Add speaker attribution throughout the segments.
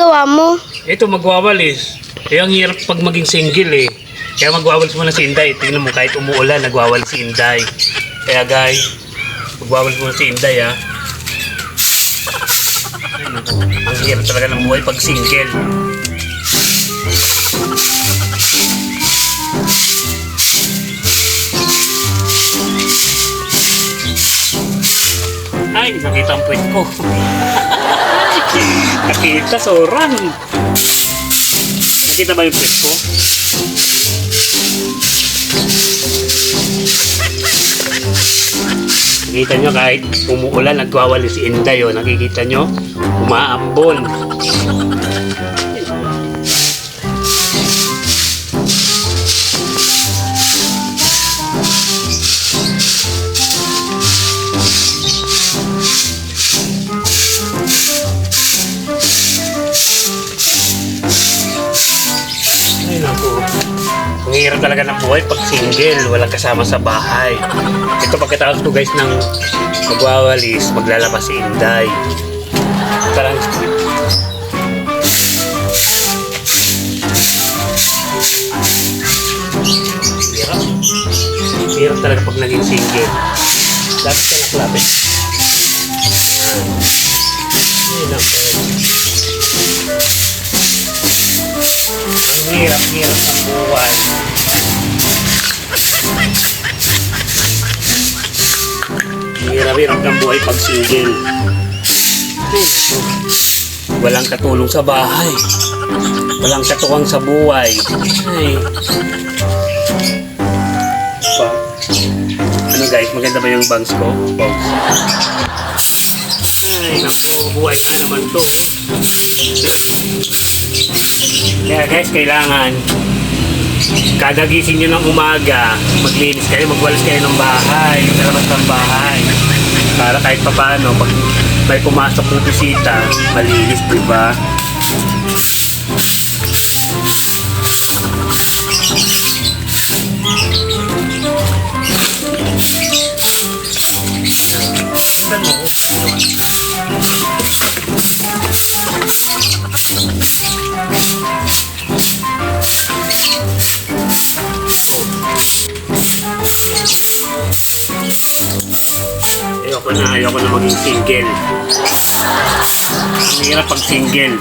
Speaker 1: ginagawa mo?
Speaker 2: Ito, magwawalis. Eh, ang hirap pag maging single eh. Kaya magwawalis muna si Inday. Tingnan mo, kahit umuulan, nagwawalis si Inday. Kaya guys, magwawalis muna si Inday ha. Naku. Ang hirap talaga ng buhay pag single. Ay, nakita ang puwet ko. nakita, soran. Nakita ba yung puwet ko? Nakita nyo kahit umuulan, nagwawali si Inday. Oh. Nakikita nyo? Umaambon. Hirap talaga ng buhay pag single, walang kasama sa bahay. Ito pagkatapos ko guys ng magwawalis, maglalabas si Inday. Parang hirap. Hirap talaga pag naging single. Lapit ka na, lapit. Ay, naku. Ang hirap, hirap ng buhay. Ang hirap, hirap ng buhay pag single. Walang katulong sa bahay. Walang katuwang sa buhay. Ay. Pa. Ano guys, maganda ba yung bangs ko? Bangs. Ay, naku, buhay nga naman to. Kaya guys, kailangan kada gising nyo ng umaga, maglinis kayo, magwalis kayo ng bahay, sa labas ng bahay. Para kahit pa paano, pag may pumasok ng bisita, malinis, di Ayoko na, ayoko na maging single. Ang hirap pag single.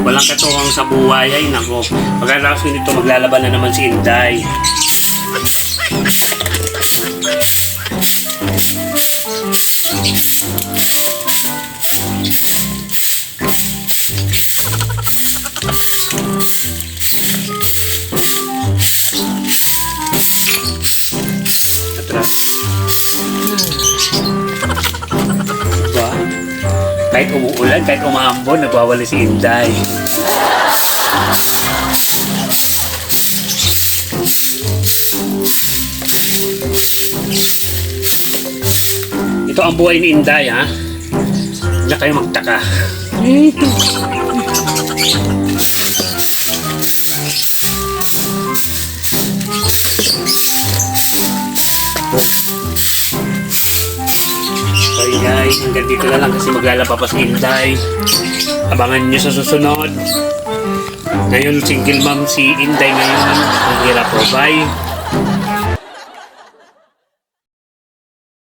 Speaker 2: Walang katuwang sa buhay, ay nako. Pagkatapos nito, maglalaban na naman si Inday. Atras. Kahit umuulan, kahit umaambon, nagwawali si Inday. Ito ang buhay ni Inday, ha? Huwag na kayo magtaka. Ito. Bye guys, hanggang dito na lang kasi maglalaba pa si Inday. Abangan nyo sa susunod. Ngayon, single mom si Inday ngayon. Ang hirap po. Bye.